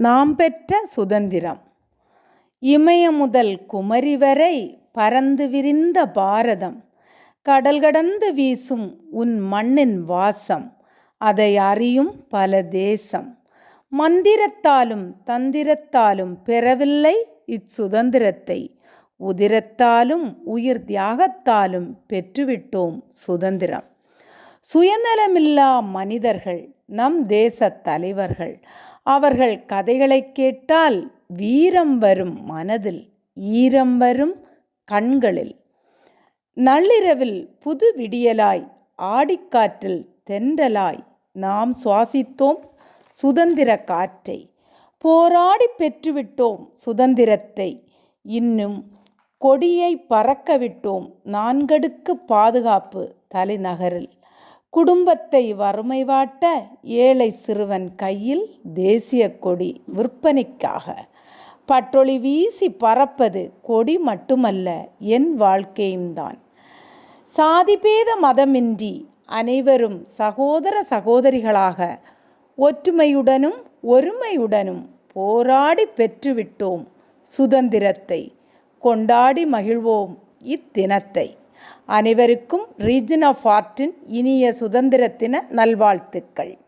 நாம் பெற்ற சுதந்திரம். இமய முதல் குமரி வரை பறந்து விரிந்த பாரதம். கடல் கடந்து வீசும் உன் மண்ணின் வாசம். அதை அறியும் பல தேசம். மந்திரத்தாலும் தந்திரத்தாலும் பெறவில்லை இச்சுதந்திரத்தை. உதிரத்தாலும் உயிர் தியாகத்தாலும் பெற்றுவிட்டோம் சுதந்திரம். சுயநலமில்லா மனிதர்கள் நம் தேச தலைவர்கள். அவர்கள் கதைகளை கேட்டால் வீரம் வரும் மனதில் ஈரம் வரும் கண்களில். நள்ளிரவில் புது விடியலாய் ஆடிக்காற்றில் தென்றலாய் நாம் சுவாசித்தோம் சுதந்திர காற்றை. போராடி பெற்றுவிட்டோம் சுதந்திரத்தை இன்னும் கொடியை பறக்க விட்டோம் நான்கடுக்கு பாதுகாப்பு தலைநகரில். குடும்பத்தை வறுமை வாட்ட ஏழை சிறுவன் கையில் தேசிய கொடி விற்பனைக்காக. பட்டொளி வீசி பறப்பது கொடி மட்டுமல்ல என் வாழ்க்கையும்தான் சாதிபேத மதமின்றி அனைவரும் சகோதர சகோதரிகளாக ஒற்றுமையுடனும் ஒருமையுடனும் போராடி பெற்றுவிட்டோம் சுதந்திரத்தை. கொண்டாடி மகிழ்வோம் இத்தினத்தை. அனைவருக்கும் ரீஜன் ஆஃப் ஆர்ட்டின் இனிய சுதந்திர தின நல்வாழ்த்துக்கள்.